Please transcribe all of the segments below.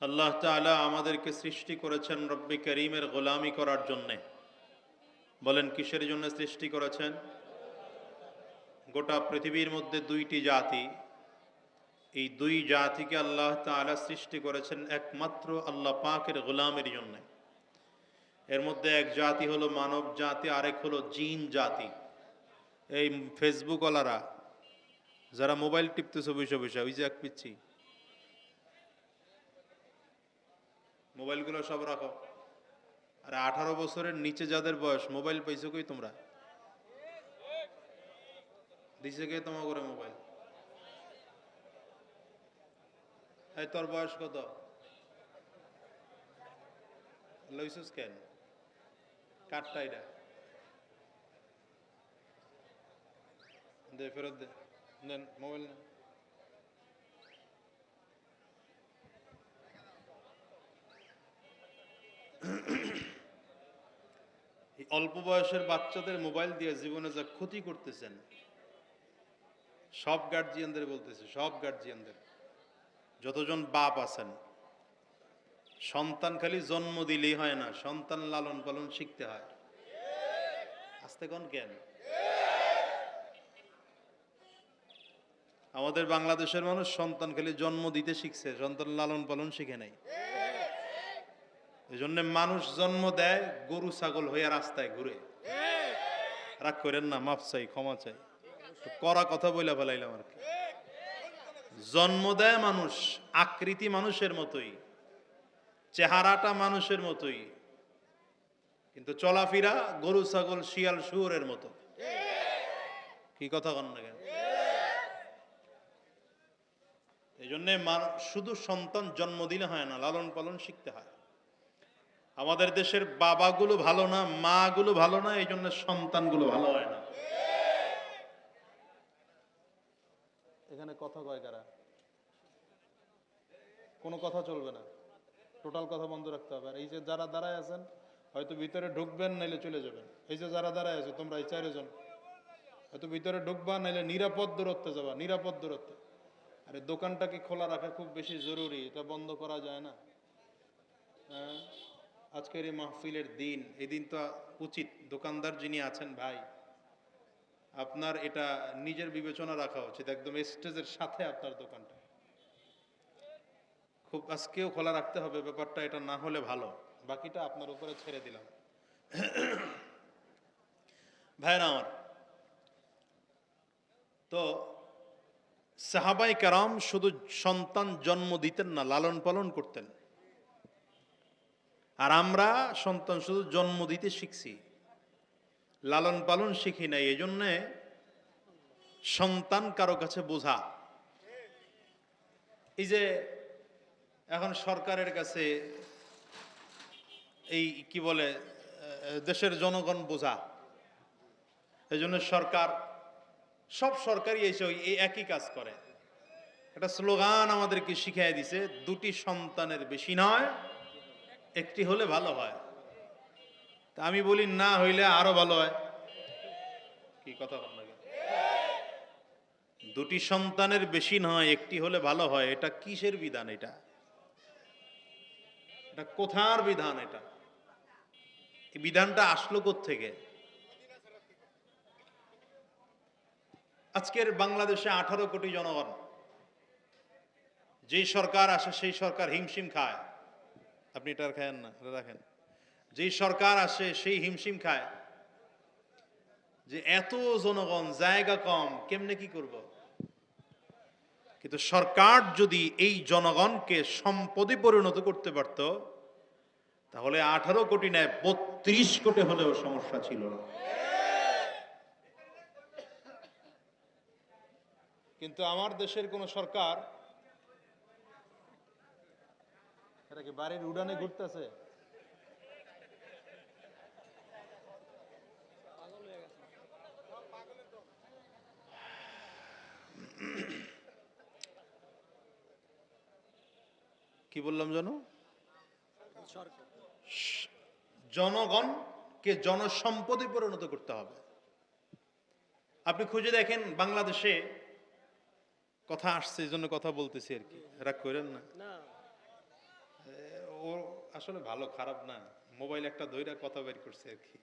আল্লাহ তাআলা আমাদেরকে সৃষ্টি করেছেন রব্বি করিমের গোলামি করার জন্যে। বলেন, কিসের জন্য সৃষ্টি করেছেন? গোটা পৃথিবীর মধ্যে দুইটি জাতি। এই দুই জাতিকে আল্লাহ তাআলা সৃষ্টি করেছেন একমাত্র আল্লাহ পাকের গোলামের জন্যে। এর মধ্যে এক জাতি হলো মানব জাতি, আরেক হলো জিন জাতি। এই ফেসবুকওয়ালারা, যারা মোবাইল টিপতেছে বসে বসে, ওই যে এক পিচ্ছি। মোবাইলগুলো সব রাখো। আর আঠারো বছরের নিচে যাদের বয়স, মোবাইল পাইছো কই তোমরা? দিছে কে তোমার করে মোবাইল? এই তোর বয়স কত? লইছিস কেন? কাঠটা এটা দে, ফেরত দে। নেন, মোবাইল নেন। অল্প বয়সের বাচ্চাদের মোবাইল দিয়ে জীবনে যা ক্ষতি করতেছেন, সব গার্জিয়ানদের বলতেছে, সব গার্জিয়ানদের যতজন বাপ আছেন, সন্তান খালি জন্ম দিলেই হয় না, সন্তান লালন পালন শিখতে হয়। আস্তে কোন জ্ঞান? আমাদের বাংলাদেশের মানুষ সন্তান খালি জন্ম দিতে শিখছে, সন্তান লালন পালন শিখে নাই। এই জন্য মানুষ জন্ম দেয় গরু, ছাগল হইয়া রাস্তায় ঘুরে। রাগ করেন না মাপ চাই, ক্ষমা চাই। করা কথা বলে ফেলাইলাম আর কি। জন্ম দেয় মানুষ, আকৃতি মানুষের মতোই, চেহারাটা মানুষের মতোই, কিন্তু চলাফেরা গরু, ছাগল, শিয়াল, শুয়োরের মতো। কি কথা কন না কেন? এই জন্যে শুধু সন্তান জন্ম দিলে হয় না লালন পালন শিখতে হয়। আমাদের দেশের বাবাগুলো ভালো না, মাগুলো ভালো না, এই জন্য সন্তানগুলো ভালো হয় না। এখানে কথা কয় কারা? কোনো কথা চলবে না। টোটাল কথা বন্ধ রাখতে হবে। আর এই যে যারা দাঁড়ায় আছেন, হয়তো ভিতরে ঢুকবেন, নাইলে চলে যাবেন। এই যে যারা দাঁড়ায় আছে, তোমরা এই চারজন, হয়তো ভিতরে ঢুকবা, নাইলে নিরাপদ দূরত্বে যাবা, নিরাপদ দূরত্বে। আরে দোকানটাকে খোলা রাখা খুব বেশি জরুরি, এটা বন্ধ করা যায় না। হ্যাঁ? আজকের এই মাহফিলের দিন, এই দিন তো উচিত। দোকানদার যিনি আছেন ভাই, আপনার এটা নিজের বিবেচনা রাখা উচিত, একদম স্টেজের সাথে আপনার দোকানটা। খুব আজকেও খোলা রাখতে হবে, ব্যাপারটা এটা না হলে ভালো। বাকিটা আপনার উপরে ছেড়ে দিলাম। ভাইরা আমার, তো সাহাবাই কারাম শুধু সন্তান জন্ম দিতেন না, লালন পালন করতেন। আর আমরা সন্তান শুধু জন্ম দিতে শিখছি। লালন পালন শিখি নাই এই জন্যে সন্তান কারও কাছে বোঝা। এই যে এখন সরকারের কাছে এই কি বলে দেশের জনগণ বোঝা। এই জন্য সরকার, সব সরকারই এসে ওই একই কাজ করে। একটা স্লোগান আমাদেরকে শিখিয়ে দিছে, দুটি সন্তানের বেশি নয় একটি হলে ভালো হয়। তা আমি বলি, না হইলে আরও ভালো হয়। কি কথা বল দুটি সন্তানের বেশি নয়, একটি হলে ভালো হয়। এটা কিসের বিধান এটা? এটা কোথার বিধান এটা? বিধানটা আসলো থেকে আজকের বাংলাদেশে আঠারো কোটি জনগণ। যেই সরকার আসে, সেই সরকার হিমশিম খায়। আপনি এটা খায়েন না, এটা রাখেন যেই সরকার আসে, সেই হিমশিম খায়। যে এত জনগণ, জায়গা কম, কেমনে কি করব? কিন্তু সরকার যদি এই জনগণকে সম্পদে পরিণত করতে পারত, তাহলে আঠারো কোটি নেয়, বত্রিশ কোটি হলেও সমস্যা ছিল না। কিন্তু আমার দেশের কোন সরকার এটা কি বাড়ির উড়ানে ঘুরতেছে? কি বললাম জানো? জনগণকে জনসম্পদে পরিণত করতে হবে। আপনি খুঁজে দেখেন বাংলাদেশে কথা আসছে এই জন্য কথা বলতেছি আর কি। রাগ করেন না? না। আসলে ভালো, খারাপ না। মোবাইল একটা ধইরা কথা বের করছে আর কি।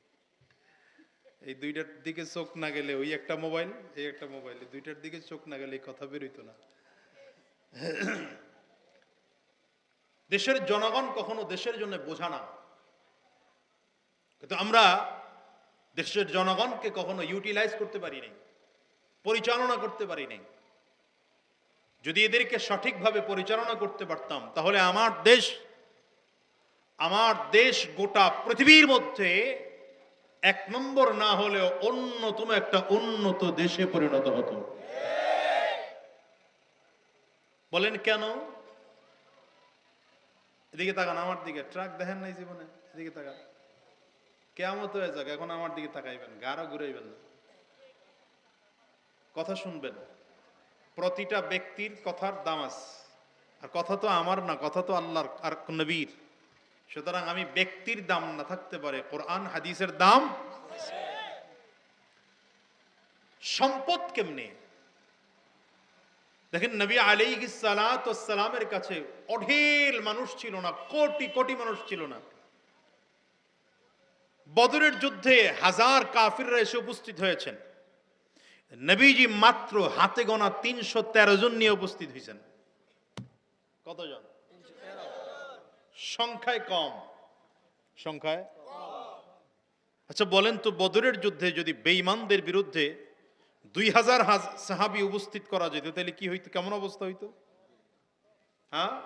এই দুইটার দিকে চোখ না গেলে ওই একটা মোবাইল, এই একটা মোবাইল দুইটার দিকে চোখ না গেলে কথা বেরোইতো না। দেশের জনগণ কখনো দেশের জন্য বোঝা না। কিন্তু আমরা দেশের জনগণকে কখনো ইউটিলাইজ করতে পারি নাই, পরিচালনা করতে পারি নাই। যদি এদেরকে সঠিকভাবে পরিচালনা করতে পারতাম, তাহলে আমার দেশ আমার দেশ গোটা পৃথিবীর মধ্যে এক নম্বর না হলেও অন্যতম একটা উন্নত দেশে পরিণত হতো। বলেন কেন? এদিকে তাকান, আমার দিকে। ট্রাক দেখেন নাই জীবনে? এদিকে তাকান। কেমন হয়ে যাক, এখন আমার দিকে তাকাইবেন গাঢ় ঘুরাইবেন না। কথা শুনবেন, প্রতিটা ব্যক্তির কথার দাম আছে। আর কথা তো আমার না, কথা তো আল্লাহর আর নবীর। সুতরাং আমি ব্যক্তির দাম না থাকতে পারে, কোরআন, হাদিসের দাম সম্পদ কেমনে? দেখেন নবী আলী সালামের কাছে অঢেল মানুষ ছিল না, কোটি কোটি মানুষ ছিল না। বদরের যুদ্ধে হাজার কাফিররা এসে উপস্থিত হয়েছেন। নবীজি মাত্র হাতে গোনা তিনশো তেরো জন নিয়ে উপস্থিত হয়েছেন। কতজন? সংখ্যায় কম। সংখ্যায়? আচ্ছা বলেন তো, বদরের যুদ্ধে যদি বেঈমানদের বিরুদ্ধে দুই হাজার সাহাবি উপস্থিত করা যেত, তাহলে কি হইতো? কেমন অবস্থা হইতো? হ্যাঁ?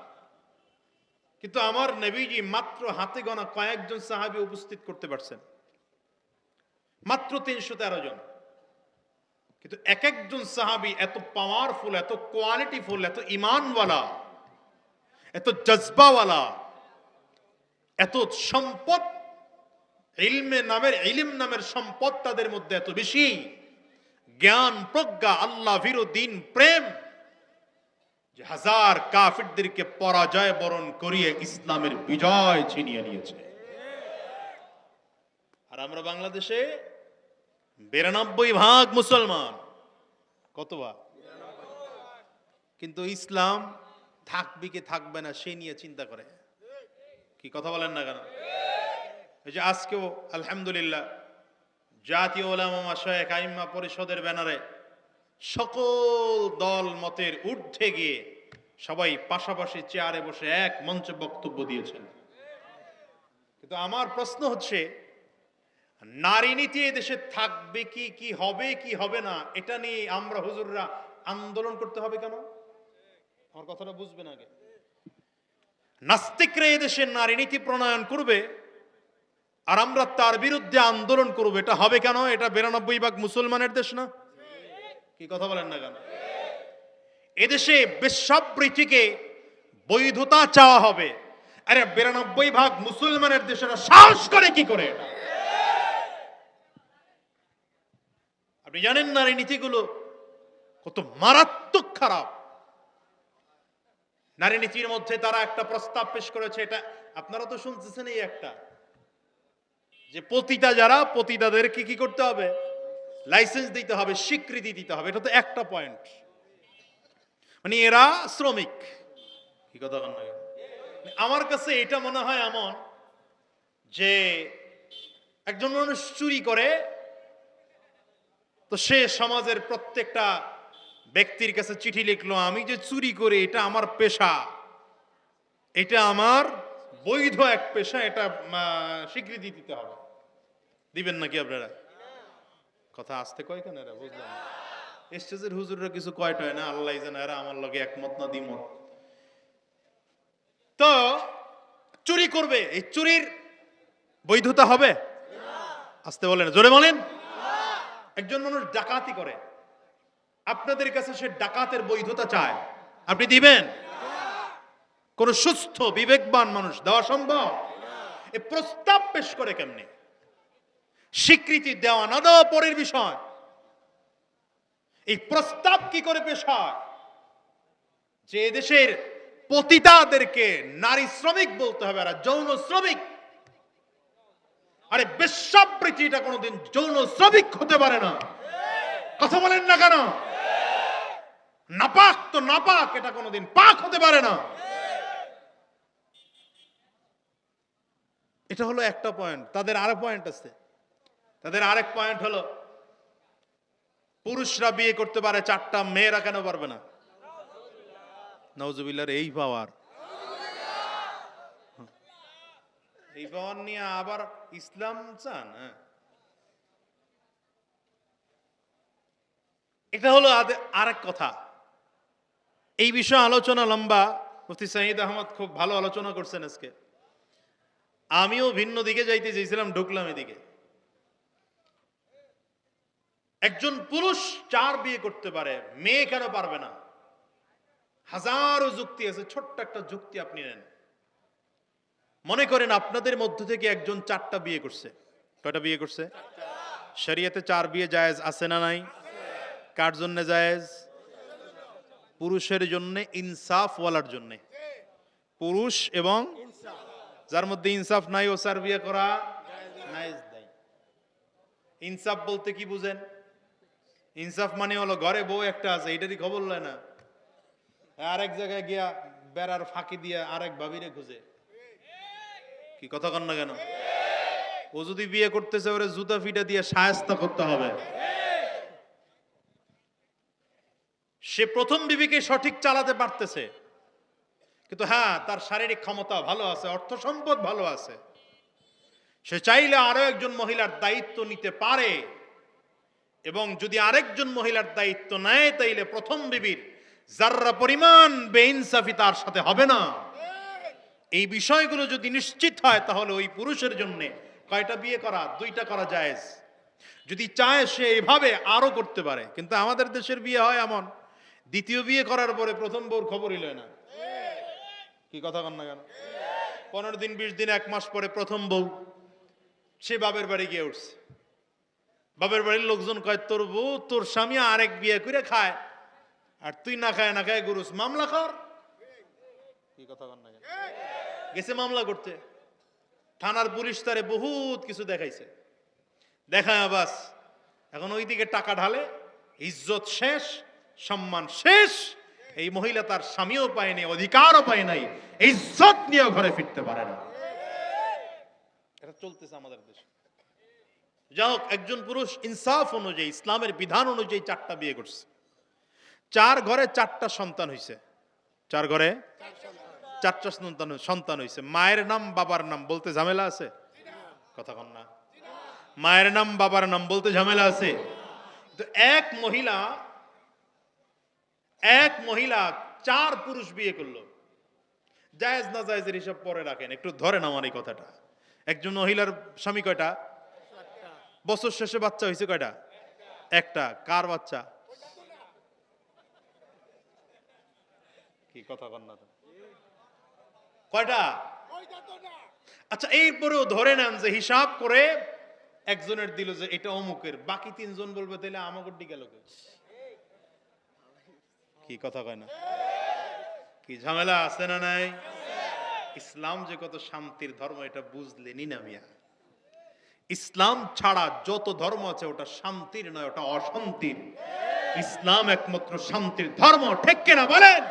কিন্তু আমার নবীজি মাত্র হাতে গোনা কয়েকজন সাহাবি উপস্থিত করতে পারছেন। মাত্র তিনশো তেরো জন। কিন্তু এক একজন সাহাবি এত পাওয়ারফুল এত কোয়ালিটিফুল এত ইমানওয়ালা, এত জজবাওয়ালা এত সম্পদ, ইলমে নামের, ইলিম নামের সম্পদ তাদের মধ্যে এত বেশি। জ্ঞান, প্রজ্ঞা, আল্লাহ দিন, প্রেম, যে হাজার কাফিরদেরকে পরাজয় বরণ করিয়ে ইসলামের বিজয় ছিনিয়ে নিয়েছে। আর আমরা বাংলাদেশে বিরানব্বই ভাগ মুসলমান। কত ভাগ কিন্তু ইসলাম থাকবে কি থাকবে না, সে নিয়ে চিন্তা করে। কি কথা বলেন না কেন? এই যে আজকেও, আলহামদুলিল্লাহ, জাতীয় ওলামা শায়েখ আইম্মা পরিষদের ব্যানারে সকল দল মতের ঊর্ধ্বে গিয়ে সবাই পাশাপাশি চেয়ারে বসে এক মঞ্চে বক্তব্য দিয়েছেন। কিন্তু আমার প্রশ্ন হচ্ছে, নারী নীতি দেশে থাকবে কি কি হবে কি হবে না, এটা নিয়ে আমরা হুজুররা আন্দোলন করতে হবে কেন? আমার কথাটা বুঝবেন আগে। নাস্তিকরা এদেশে নারী নীতি প্রণয়ন করবে, আর আমরা তার বিরুদ্ধে আন্দোলন করব। এটা হবে কেন? এটা বিরানব্বই ভাগ মুসলমানের দেশ না? কি কথা বলেন না কেন? এদেশে বেশ্যাবৃত্তিকে বৈধতা চাওয়া হবে। আরে বিরানব্বই ভাগ মুসলমানের দেশেরা সাহস করে কি করে আপনি জানেন না নীতিগুলো কত মারাত্মক খারাপ? নারী নীতির মধ্যে তারা একটা প্রস্তাব পেশ করেছে, এটা আপনারা তো শুনতেছেন এই একটা। যে পতিতা যারা পতিতাদেরকে কি করতে হবে? লাইসেন্স দিতে হবে, স্বীকৃতি দিতে হবে, এটা তো একটা পয়েন্ট। মানে এরা শ্রমিক। কি কথা বলেন আমার কাছে এটা মনে হয় এমন যে একজন মানুষ চুরি করে, তো সে সমাজের প্রত্যেকটা ব্যক্তির কাছে চিঠি লিখলো, আমি যে চুরি করি এটা আমার পেশা। এটা আমার বৈধ এক পেশা, এটা স্বীকৃতি দিতে হবে। দিবেন নাকি আপনারা? কথা আসতে কয় কেন এরা? বুঝলাম স্টেজের হুজুররা কিছু কয়টা হয় না? আল্লাহ জানে এরা আমার লগে একমত না দ্বিমত তো, চুরি করবে। এই চুরির বৈধতা হবে? আসতে বলেন জোরে বলেন? একজন মানুষ ডাকাতি করে। আপনাদের কাছে সে ডাকাতের বৈধতা চায়। আপনি দিবেন? কোন সুস্থ, বিবেকবান মানুষ দেওয়া সম্ভব? এ প্রস্তাব পেশ করে কেমনে? স্বীকৃতি দেওয়া না দেওয়া পরের বিষয়। এই প্রস্তাব কি করে পেশ হয়? যে দেশের পতিতাদেরকে নারী শ্রমিক বলতে হবে আর যৌন শ্রমিক। আরে বেশ্যাবৃত্তি এটা কোনোদিন যৌন শ্রমিক হতে পারে না। কথা বলেন না কেন? নাপাক তো নাপাক, এটা কোনোদিন পাক হতে পারে না। এটা হলো একটা পয়েন্ট তাদের আরও পয়েন্ট আছে। তাদের আরেক পয়েন্ট হলো, পুরুষরা বিয়ে করতে পারে চারটা, মেয়েরা কেন পারবে না? নওজুবিল্লার এই পাওয়ার। এই পাওয়ার নিয়ে আবার ইসলাম চান হ্যাঁ। এটা হলো আদে- আরেক কথা। এই বিষয়ে আলোচনা লম্বা। মুফতি সাইদ আহমদ খুব ভালো আলোচনা করছেন আজকে। আমিও ভিন্ন দিকে যাইতে চেয়েছিলাম ঢুকলাম এদিকে। একজন পুরুষ চার বিয়ে করতে পারে মেয়ে কেন পারবে না? হাজারো যুক্তি আছে ছোট্ট একটা যুক্তি আপনি নেন। মনে করেন আপনাদের মধ্য থেকে একজন চারটা বিয়ে করছে। কয়টা বিয়ে করছে? শরিয়াতে চার বিয়ে জায়েজ আছে না নাই? কার জন্য জায়েজ? পুরুষের জন্য ইনসাফ ওয়ালার জন্য। পুরুষ এবং যার মধ্যে ইনসাফ নাই, ও চার বিয়ে করা ইনসাফ বলতে কি বুঝেন? ইনসাফ মানে হলো ঘরে বউ একটা আছে এটারই খবর লয় না। আরেক জায়গায় গিয়া বেড়ার ফাঁকি দিয়ে আরেক ভাবিরে খুঁজে। কি কথা কন না কেন? ও যদি বিয়ে করতেছে, ওরে জুতা ফিটা দিয়ে সায়স্তা করতে হবে। সে প্রথম বিবিকে সঠিক চালাতে পারতেছে। কিন্তু হ্যাঁ তার শারীরিক ক্ষমতা ভালো আছে, অর্থ সম্পদ ভালো আছে। সে চাইলে আরও একজন মহিলার দায়িত্ব নিতে পারে। এবং যদি আরেকজন মহিলার দায়িত্ব নেয়, তাইলে প্রথম বিবির যার্রা পরিমাণ বেইনসাফি তার সাথে হবে না। এই বিষয়গুলো যদি নিশ্চিত হয়, তাহলে ওই পুরুষের জন্য কয়টা বিয়ে করা, দুইটা করা জায়েজ। যদি চায় সে এভাবে আরও করতে পারে, কিন্তু আমাদের দেশের বিয়ে হয় এমন। দ্বিতীয় বিয়ে করার পরে প্রথম বউর খবরই লয় না। কি কথা কন না কেন? পনেরো দিন, বিশ দিন, এক মাস পরে প্রথম বউ, সে বাপের বাড়ি গিয়ে উঠছে। বাপের বাড়ির লোকজন কয়, তোর বউ, তোর স্বামী আরেক বিয়ে করে খায়। আর তুই না খায় না খায় গুরুস, মামলা কর। কি কথা কন না কেন? গেছে মামলা করতে। থানার পুলিশ তারে বহুত কিছু দেখাইছে। দেখায় বাস এখন ওইদিকে টাকা ঢালে, ইজ্জত শেষ। সম্মান শেষ। এই মহিলা তার স্বামীও পায়নি অধিকারও পায় নাই, ইজ্জত নিয়েও ঘরে ফিরতে পারে না। এটা চলতেছে আমাদের দেশে। যাই হোক, একজন পুরুষ ইনসাফ অনুযায়ী, ইসলামের বিধান অনুযায়ী চারটা বিয়ে করছে। চার ঘরে চারটা সন্তান হয়েছে চার ঘরে চারটা সন্তান সন্তান হয়েছে মায়ের নাম, বাবার নাম বলতে ঝামেলা আছে? কথা কন না। মায়ের নাম, বাবার নাম বলতে ঝামেলা আছে। তো এক মহিলা এক মহিলা চার পুরুষ বিয়ে করল। জায়েজ না জায়েজের হিসাব পরে রাখেন, একটু ধরেন আমার এই কথাটা। একজন মহিলার স্বামী কয়টা? বছর শেষে বাচ্চা হয়েছে কয়টা? একটা। কার বাচ্চা? কি কথা কন না তো? কয়টা? আচ্ছা এরপরেও ধরে নেন যে হিসাব করে একজনের দিল যে এটা অমুকের, বাকি তিনজন বলবে তাহলে আমাকে দিকে লোকে কি কথা কয় না? কি ঝামেলা আছে না নাই? ইসলাম যে কত শান্তির ধর্ম, এটা বুঝলেনি না মিয়া। ইসলাম ছাড়া যত ধর্ম আছে, ওটা শান্তির নয়, ওটা অশান্তির। ইসলাম একমাত্র শান্তির ধর্ম, ঠিক কিনা বলেন?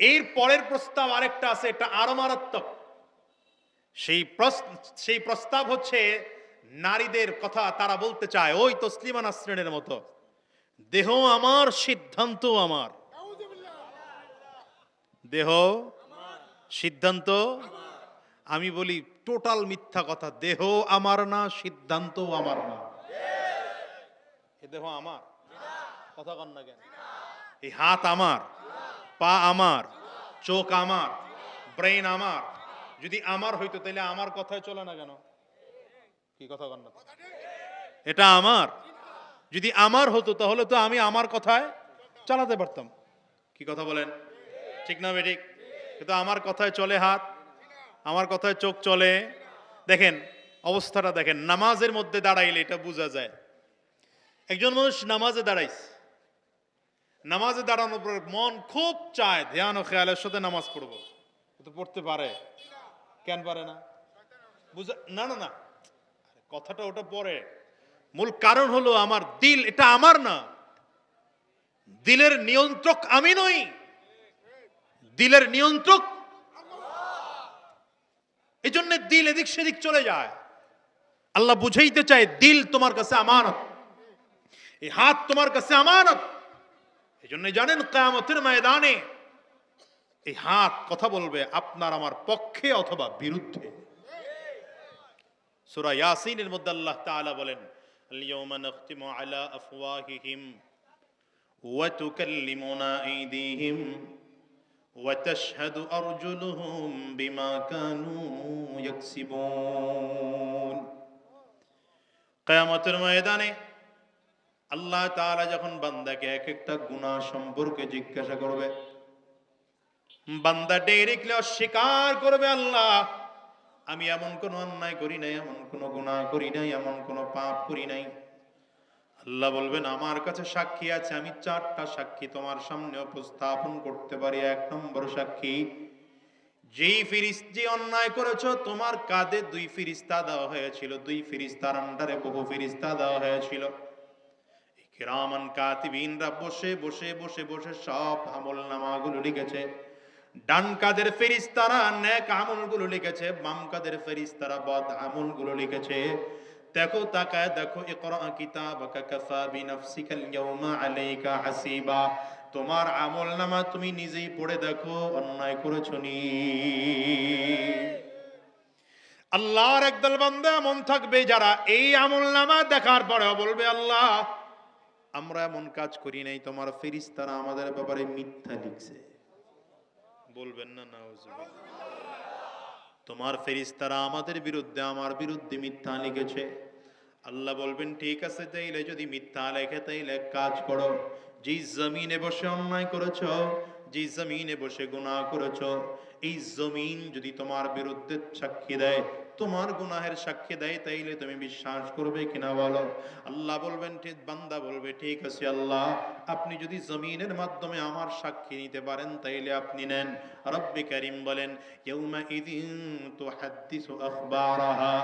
এর পরের প্রস্তাব আরেকটা আছে, এটা আরও মারাত্মক। সেই সেই প্রস্তাব হচ্ছে, নারীদের কথা তারা বলতে চায়, ওই তসলিমা নাসরিনের মতো। দেহ আমার, সিদ্ধান্ত আমার। দেহ সিদ্ধান্ত আমি বলি টোটাল মিথ্যা কথা, দেহ আমার না, সিদ্ধান্ত আমার না। এ দেহ আমার। কথা কন না কেন? এই হাত আমার। পা আমার। চোখ আমার। ব্রেন আমার। যদি আমার হইতো তাহলে আমার কথায় চলে না কেন? কি কথা কন না? এটা আমার। যদি আমার হতো, তাহলে তো আমি আমার কথায় চালাতে পারতাম। কি কথা বলেন? ঠিক না বেঠিক? কিন্তু আমার কথায় চলে হাত, আমার কথায় চোখ চলে। দেখেন, অবস্থাটা দেখেন, নামাজের মধ্যে দাঁড়াইলে এটা বোঝা যায়। একজন মানুষ নামাজে দাঁড়াইছে নামাজে দাঁড়ানোর পর মন খুব চায়, ধ্যান ও খেয়ালের সাথে নামাজ পড়ব। কিন্তু পড়তে পারে। কেন পারে না? বুঝা না না না। কথাটা ওটা পরে। মূল কারণ হলো আমার দিল, এটা আমার না। দিলের নিয়ন্ত্রক আমি নই। দিলের নিয়ন্ত্রক এই জন্য দিল এদিক সেদিক চলে যায়। আল্লাহ বুঝাইতে চায়, দিল তোমার কাছে আমানত। এই হাত তোমার কাছে আমানত। এই জন্য জানেন কায়ামতের ময়দানে এই হাত কথা বলবে, আপনার আমার পক্ষে অথবা বিরুদ্ধে। সূরা ইয়াসিনের মধ্যে আল্লাহ তাআলা বলেন আলা আফওয়াহিহিম ওয়া তুকাল্লিমুনা আইদিহিম ওয়া তাশহাদু আরজুলুহুম বিমা কানু ইয়াকসিবুন কিয়ামতের ময়দানে আল্লাহ তাআলা যখন বান্দাকে এক একটা গুনাহ সম্পর্কে জিজ্ঞাসা করবে, বান্দা ডেরিকলে অস্বীকার করবে আল্লাহ আমি এমন কোনো অন্যায় করি নাই, এমন কোনো গুণা করি নাই, এমন কোনো পাপ করি নাই। আল্লাহ বলবেন, আমার কাছে সাক্ষী আছে, আমি চারটা সাক্ষী তোমার সামনে উপস্থাপন করতে পারি। এক নম্বর সাক্ষী, যেই ফিরিস, যে অন্যায় করেছ, তোমার কাঁধে দুই ফিরিস্তা দেওয়া হয়েছিল। দুই ফিরিস্তার আন্ডারে বহু ফিরিস্তা দেওয়া হয়েছিল। কিরামান কাতিবিনরা বসে বসে বসে বসে সব আমল নামাগুলো লিখেছে। ডান কাদের ফেরিস্তারা নেক আমলগুলো লিখেছে বাম কাদের ফেরিস্তারা বদ আমলগুলো লিখেছে। দেখো, তাকায় দেখো ইকরা কিতাবাকা কাফা বিনাফসিকাল ইয়াউমা আলাইকা হাসিবা। তোমার আমল নামা তুমি নিজেই পড়ে দেখো, অন্যায় করেছ নি। আল্লাহর একদল বান্দা এমন থাকবে যারা এই আমল নামা দেখার পরে বলবে, আল্লাহ, আমরা এমন কাজ করি নাই, তোমার ফেরিস্তারা আমাদের ব্যাপারে মিথ্যা লিখছে। বলবেন না তোমার ফেরিস্তারা আমাদের বিরুদ্ধে, আমার বিরুদ্ধে মিথ্যা লিখেছে। আল্লাহ বলবেন, ঠিক আছে, তাইলে যদি মিথ্যা লেখে, তাইলে কাজ করো। যে জমিনে বসে অন্যায় করেছ যে জমিনে বসে গুণা করেছ, এই জমিন যদি তোমার বিরুদ্ধে সাক্ষী দেয় তোমার গুনাহের সাক্ষী দেয়, তাইলে তুমি বিশ্বাস করবে কিনা বলো? আল্লাহ বলবেন, ঠিক, বান্দা বলবে, ঠিক আছে আল্লাহ, আপনি যদি জমিনের মাধ্যমে আমার সাক্ষী নিতে পারেন, তাইলে আপনি নেন। রব্বি করিম বলেন ইয়ৌমা ইদিন তুহাদ্দিসু আখবারাহা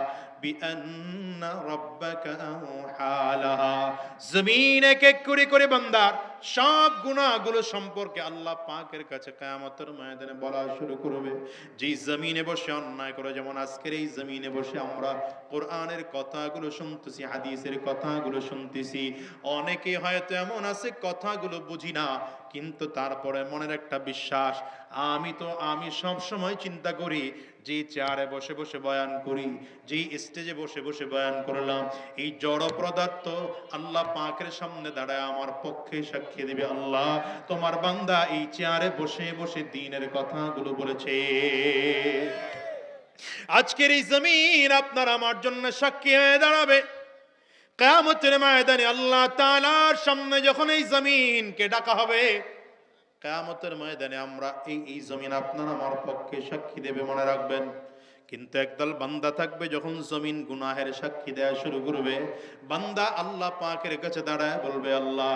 বিআন্না রাব্বাকা আওহালাহা। জমিন এক এক করে করে বান্দার সব গুণাগুলো সম্পর্কে আল্লাহ পাকের কাছে কায়ামতের ময়দানে বলা শুরু করবে। যেই জমিনে বসে অন্যায় করে, যেমন আজকের এই জমিনে বসে আমরা কোরআনের কথাগুলো শুনতেছি, হাদিসের কথাগুলো শুনতেছি। অনেকে হয়তো এমন আছে, কথাগুলো বুঝি না। কিন্তু তারপরে মনের একটা বিশ্বাস, আমি তো, আমি সব সময় চিন্তা করি, যে চেয়ারে বসে বসে বয়ান করি যেই স্টেজে বসে বসে বয়ান করলাম, এই জড় পদার্থ আল্লাহ পাকের সামনে দাঁড়ায় আমার পক্ষে সাক্ষী দেবে আল্লাহ। তোমার বান্দা এই চেয়ারে বসে বসে দিনের কথাগুলো বলেছে। আজকের এই জমিন আপনার আমার জন্য সাক্ষী হয়ে দাঁড়াবে। কেয়ামতের ময়দানে আল্লাহ তালার সামনে যখন এই জমিনকে ডাকা হবে, কেয়ামতের ময়দানে আমরা এই এই জমিন আপনার আমার পক্ষে সাক্ষী দেবে মনে রাখবেন। কিন্তু একদল বান্দা থাকবে যখন জমিন গুনাহের সাক্ষী দেয়া শুরু করবে, বান্দা আল্লাহ পাকের কাছে দাঁড়ায় বলবে, আল্লাহ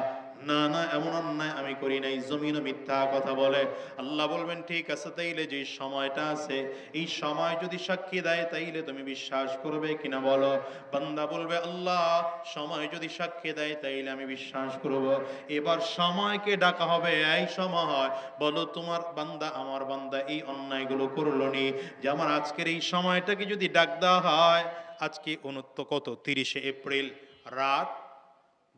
না না, এমন অন্যায় আমি করি নাই। জমিনও মিথ্যা কথা বলে। আল্লাহ বলবেন, ঠিক আছে, তাইলে যে সময়টা আছে, এই সময় যদি সাক্ষী দেয়, তাইলে তুমি বিশ্বাস করবে কিনা বলো? বান্দা বলবে, আল্লাহ, সময় যদি সাক্ষী দেয়, তাইলে আমি বিশ্বাস করব। এবার সময়কে ডাকা হবে, এই সময়, বলো তোমার বান্দা, আমার বান্দা এই অন্যায়গুলো করল নি। যে আমার আজকের এই সময়টাকে যদি ডাক দেওয়া হয়, আজকে অনুত্ত কত? তিরিশে এপ্রিল, রাত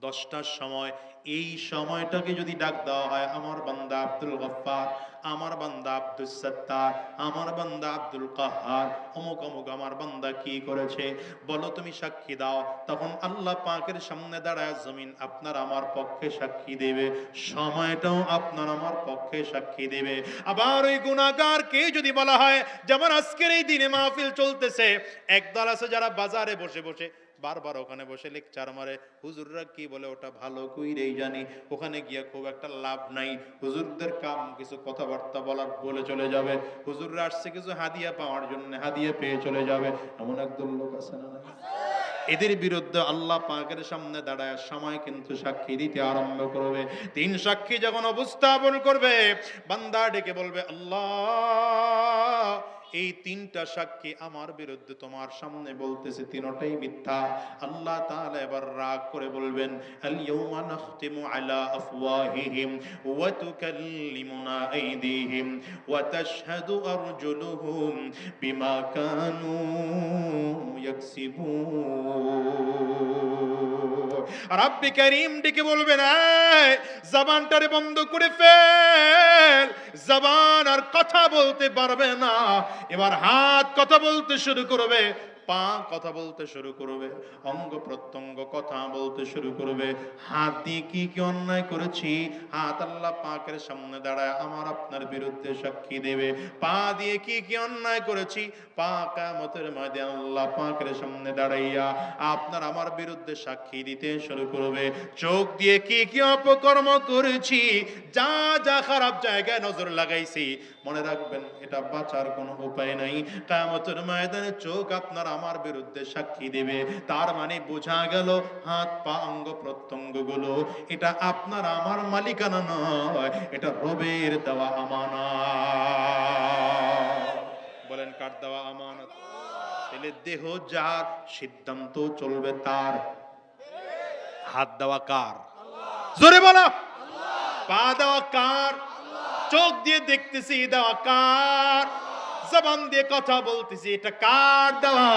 দশটার সময়। এই সময়টাকে যদি ডাক দেওয়া হয়, আমার বান্দা আব্দুল গফ্ফার, আমার বান্দা আব্দুল সত্তার, আমার বান্দা আব্দুল কাহার, অমুক অমুক আমার বান্দা কি করেছে, বলো তুমি সাক্ষী দাও। তখন আল্লাহ পাকের সামনে দাঁড়ায়, জমিন আপনার আমার পক্ষে সাক্ষী দেবে, সময়টাও আপনার আমার পক্ষে সাক্ষী দেবে। আবার ওই গুণাগারকে যদি বলা হয়, যেমন আজকের এই দিনে মাহফিল চলতেছে, একদল আছে যারা বাজারে বসে বসে বারবার ওখানে বসে লেকচার মারে, হুজুররা কি বলে ওটা ভালো কইরেই জানি, ওখানে গিয়ে খুব একটা লাভ নাই, হুজুরদের কাম কিছু কথাবার্তা বলার বলে চলে যাবে, হুজুররা আসছে কিছু হাদিয়া পাওয়ার জন্য, হাদিয়া পেয়ে চলে যাবে। এমন একদল লোক আছে না এদের বিরুদ্ধে আল্লাহ পাকের সামনে দাঁড়ায়, সময় কিন্তু সাক্ষী দিতে আরম্ভ করবে। তিন সাক্ষী যখন উপস্থাপন করবে, বান্দা ডেকে বলবে, আল্লাহ এই তিনটা সাক্ষী আমার বিরুদ্ধে তোমার সামনে বলতেছে, তিনটাই মিথ্যা। আল্লাহ তাআলা এবার রাগ করে বলবেন আল ইয়াউমা নাখতিমু আলা আফওয়াহিহিম ওয়া তুকাল্লিমুনা আইদিহিম ওয়া তাশহাদু আরজুলুহুম বিমা কানু রাব্বি ডেকে বলবেন জবানটারে বন্ধ করে ফেল। জবান আর কথা বলতে পারবে না। এবার হাত কথা বলতে শুরু করবে। পা কথা বলতে শুরু করবে, অঙ্গ প্রত্যঙ্গ কথা বলতে শুরু করবে। হাত দিয়ে কি কি অন্যায় করেছি? হাত আল্লাহ পাকের সামনে দাঁড়ায়, আমার আপনার বিরুদ্ধে সাক্ষী দেবে। পা দিয়ে কি কি অন্যায় করেছি? পা কামতের আল্লাহ পাকের সামনে দাঁড়াইয়া আপনার আমার বিরুদ্ধে সাক্ষী দিতে শুরু করবে। চোখ দিয়ে কি কি অপকর্ম করেছি? যা যা খারাপ জায়গায় নজর লাগাইছি। মনে রাখবেন, এটা বাঁচার কোনো উপায় নাই। কামতের ময়দানে চোখ আপনার আমার বিরুদ্ধে সাক্ষী দেবে। তার মানে বোঝা গেল হাত, পা, অঙ্গ প্রত্যঙ্গগুলো এটা আপনার আমার মালিকানা নয়, এটা রবের দেওয়া আমানা বলেন, কার দেওয়া আমানত? তাহলে দেহ যার, সিদ্ধান্ত চলবে তার। হাত দেওয়া কার? জোরে বলো। পা দেওয়া কার? চোখ দিয়ে দেখতেছি, দেওয়া কার? জবান দিয়ে কথা বলতেছি এটা কার দেওয়া?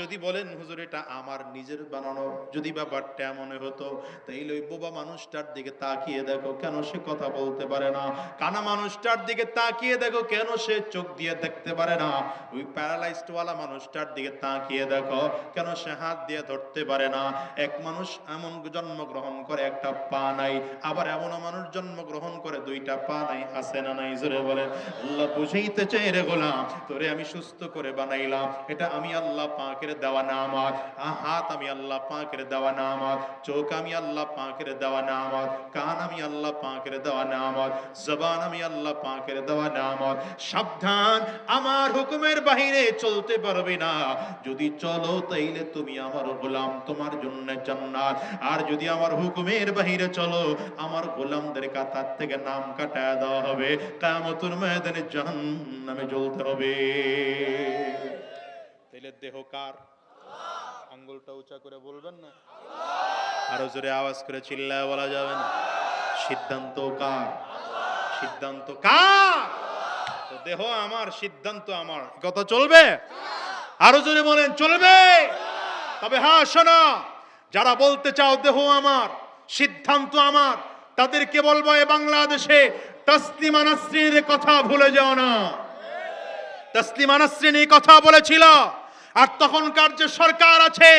যদি বলেন, হুজুর, এটা আমার নিজের বানানো। যদি ব্যাপারটা মনে হতো, তাইলে ওই বোবা মানুষটার দিকে তাকিয়ে দেখো কেন সে কথা বলতে পারে না। কানা মানুষটার দিকে তাকিয়ে দেখো কেন সে চোখ দিয়ে দেখতে পারে না। ওই প্যারালাইজড ওয়ালা মানুষটার দিকে তাকিয়ে দেখো কেন সে হাত দিয়ে ধরতে পারে না। এক মানুষ এমন জন্মগ্রহণ করে একটা পা নাই, আবার এমন মানুষ জন্মগ্রহণ করে দুইটা পা নাই, আছে না নাই? জোরে বলে, আল্লাহ বুঝাইতে চাই রে গোলাম, তোরে আমি সুস্থ করে বানাইলাম। এটা আমি আল্লাহ পাকের দেওয়া নামাত হাত আমি আল্লাহ পাকের দেওয়া নামাত চোখ আমি আল্লাহ পাকের দেওয়া নামাত কান আমি আল্লাহ পাকের দেওয়া নামাত জবান আমি আল্লাহ পাকের দেওয়া নামাত সাবধান, আমার হুকুমের বাহিরে চলতে পারবে না। যদি চলো তাইলে তুমি আমার গোলাম, তোমার জন্য জান্নাত। আর যদি আমার হুকুমের বাহিরে চলো, আমার গোলামদের কাতার থেকে নাম কাটায় দেওয়া হবে। কামতুর ময়দানে জাহান্নামে জ্বলতে হবে। তাইলে দেহ কার? আঙ্গুলটা উঁচা করে বলবেন না? আরও জোরে আওয়াজ করে চিল্লায় বলা যাবে না? সিদ্ধান্ত কার? সিদ্ধান্ত কার? তো দেহ আমার সিদ্ধান্ত আমার। কথা চলবে? আরও জোরে বলেন চলবে? তবে হ্যাঁ শোনো। যারা বলতে চাও দেহ আমার সিদ্ধান্ত আমার তাদেরকে বলব এ বাংলাদেশে তসলিমা নাসরিনের কথা ভুলে যাও না। তসলিমা নাসরিন এই কথা বলেছিল। আর তখনকার যে সরকার আছে,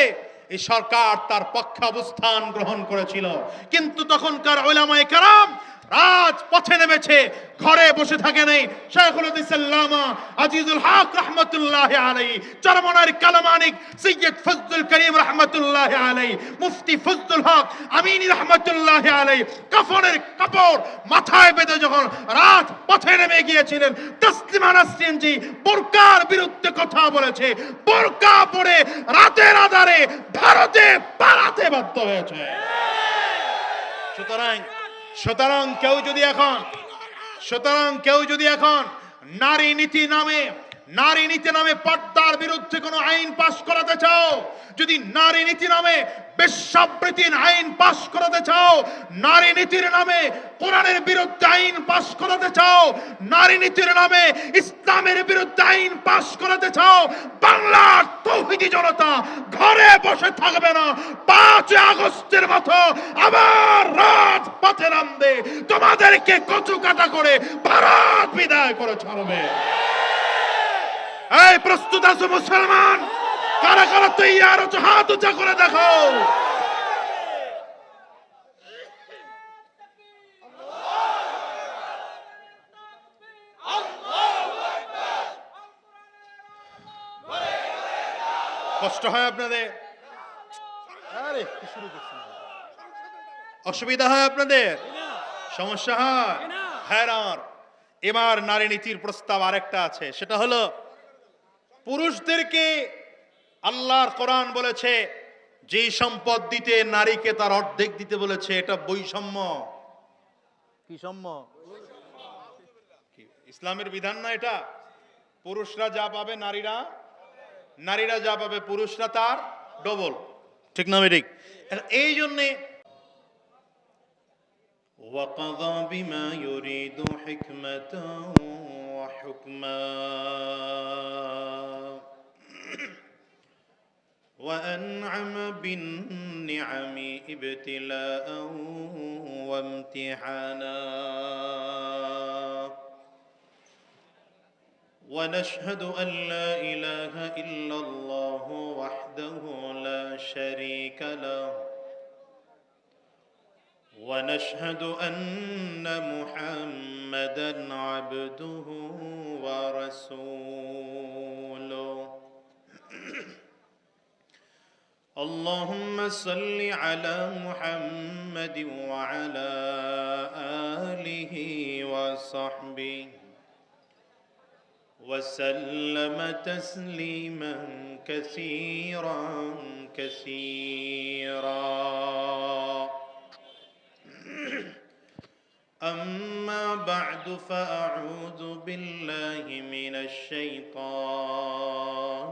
এই সরকার তার পক্ষে অবস্থান গ্রহণ করেছিল। কিন্তু তখনকার ওলামায় কারাম রাজপথে নেমেছে, ঘরে বসে থাকে নাই। শেখুল ইসলামা আজিজুল হক রহমতুল্লাহ আলাই চরমনার কালামানিক সৈয়দ ফজলুল করিম রহমতুল্লাহ আলাই মুফতি ফজলুল হক আমিন রহমতুল্লাহ আলাই কাফনের কাপড় মাথায় বেঁধে যখন রাত পথে নেমে গিয়েছিলেন, তসলিমা নাসরিন জি বোরকার বিরুদ্ধে কথা বলেছে, বোরকা পরে রাতের আধারে ভারতে পালাতে বাধ্য হয়েছে। সুতরাং সুতরাং কেউ যদি এখন সুতরাং কেউ যদি এখন নারী নীতি নামে নারী নীতি নামে পর্দার বিরুদ্ধে কোনো আইন পাশ করাতে চাও? যদি নারী নীতি নামে বেশ্যাবৃতির আইন পাশ করাতে চাও, নারী নীতির নামে কোরআনের বিরুদ্ধে আইন পাশ করাতে চাও, নারী নীতির নামে ইসলামের বিরুদ্ধে আইন পাশ করাতে চাও, বাংলার তৌহিদি জনতা ঘরে বসে থাকবে না। পাঁচ আগস্টের মতো আবার রাত পথে নামবে। তোমাদেরকে কচু কাটা করে ভারত বিদায় করে ছাড়বে। এই প্রস্তুত আছো মুসলমান? কারা কারা তৈয়ার হচ্ছে হাত উঁচা করে দেখো। কষ্ট হয় আপনাদের? আরে শুরু করছেন? অসুবিধা হয় আপনাদের? সমস্যা হয়? হ্যাঁ আমার এবার নারী নীতির প্রস্তাব আরেকটা আছে। সেটা হলো পুরুষদেরকে আল্লাহর কোরআন বলেছে যে সম্পদ দিতে নারীকে তার অর্ধেক দিতে বলেছে এটা বৈষম্য কি সম্য কি? ইসলামের বিধান না এটা পুরুষরা যা পাবে নারীরা নারীরা যা পাবে পুরুষরা তার ডবল ঠিক না ঠিক এই জন্যে وقضى بما يريد حكمة وحكما وأنعم بالنعم ابتلاء وامتحانا. ونشهد أن لا إله إلا الله وحده لا شريك له. ونشهد أن محمدا عبده ورسوله. اللهم صل على محمد وعلى آله وصحبه وسلم تسليما كثيرا كثيرا. أما بعد فأعوذ بالله من الشيطان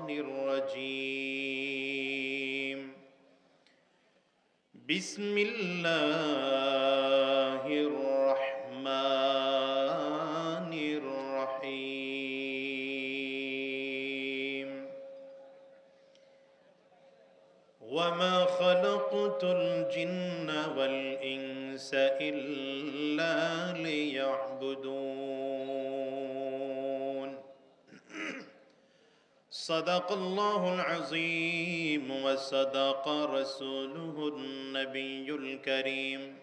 الرجيم. بسم الله الرحمن الرحيم. وما خلقت الجن والإنس إلا ليعبدون صدق الله العظيم وصدق رسوله النبي الكريم.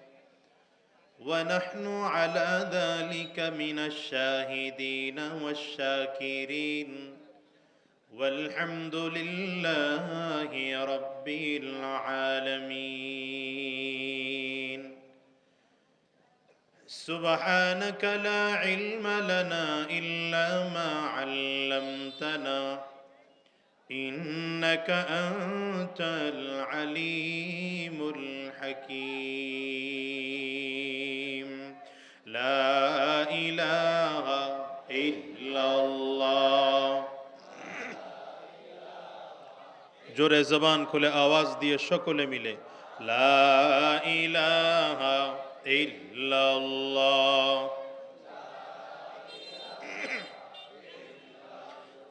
ونحن على ذلك من الشاهدين والشاكرين. والحمد لله رب العالمين. سبحانك لا علم لنا إلا ما علمتنا. إنك أنت العليم الحكيم لا إله إلا الله জোরে জবান খুলে আওয়াজ দিয়ে সকলে মিলে লা ইলাহা ইল্লাল্লাহ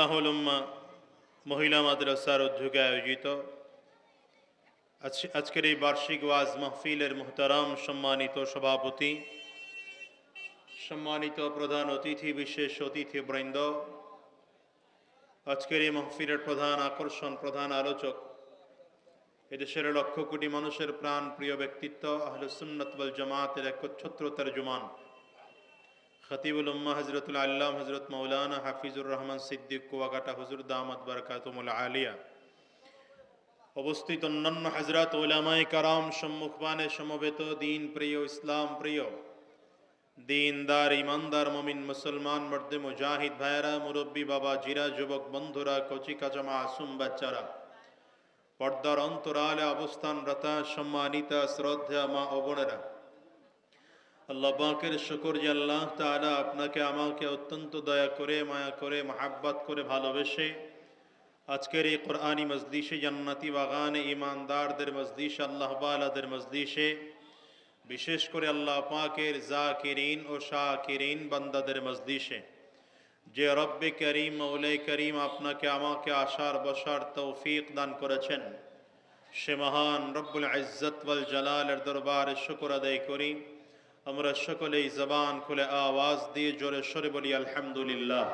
ইসলাহুল মহিলা মাদ্রাসার উদ্যোগে আয়োজিত। আজ- আজকের এই বার্ষিক ওয়াজ মাহফিলের মোহতারাম সম্মানিত সভাপতি, সম্মানিত প্রধান অতিথি, বিশেষ অতিথি বৃন্দ আজকের এই মাহফিলের প্রধান আকর্ষণ, প্রধান আলোচক, এদেশের লক্ষ কোটি মানুষের প্রাণ, প্রিয় ব্যক্তিত্ব আহলুসুন্নত ওয়াল জামাতের একচ্ছত্রতার জুমান খতিবুল উম্মা হজরতুল আল্লাহ হজরত মৌলানা হাফিজুর রহমান সিদ্দিক, কুয়াকাটা হুজুর দামদ বরকাতুমুল আলিয়া। অবস্থিত অন্যান্য হজরত ওলামাই কারাম সম্মুখবানে সমবেত দিন প্রিয় ইসলাম প্রিয়, দিনদার, ইমানদার, মমিন, মুসলমান, মর্দে মুজাহিদ ভাইরা মুরব্বী বাবা, জিরা, যুবক বন্ধুরা, কচি কাজামা আসুম বাচ্চারা, পর্দার অন্তরালে অবস্থানরতা, সম্মানিতা শ্রদ্ধা মা ও বোনেরা। আল্লাহ পাকের শুকর যে আল্লাহ তাআলা আপনাকে, আমাকে অত্যন্ত দয়া করে, মায়া করে, মাহাব্বাত করে ভালোবেসে আজকের এই কোরআনী মজলিসে, জান্নাতি বাগানে ইমানদারদের মজলিসে, আল্লাহ বালাদের মজলিসে, বিশেষ করে আল্লাহ পাকের জাকিরিন ও শাকিরিন বান্দাদের মজলিসে, যে রব্বে করিম মৌলে করিম আপনাকে, আমাকে আসার বসার তৌফিক দান করেছেন। সে মহান রব্বুল ইজ্জত ওয়াল জালালের দরবারে শুকর আদায় করি। আমরা সকলেই জবান খুলে আওয়াজ দিয়ে জোরে সরে বলি আলহামদুলিল্লাহ।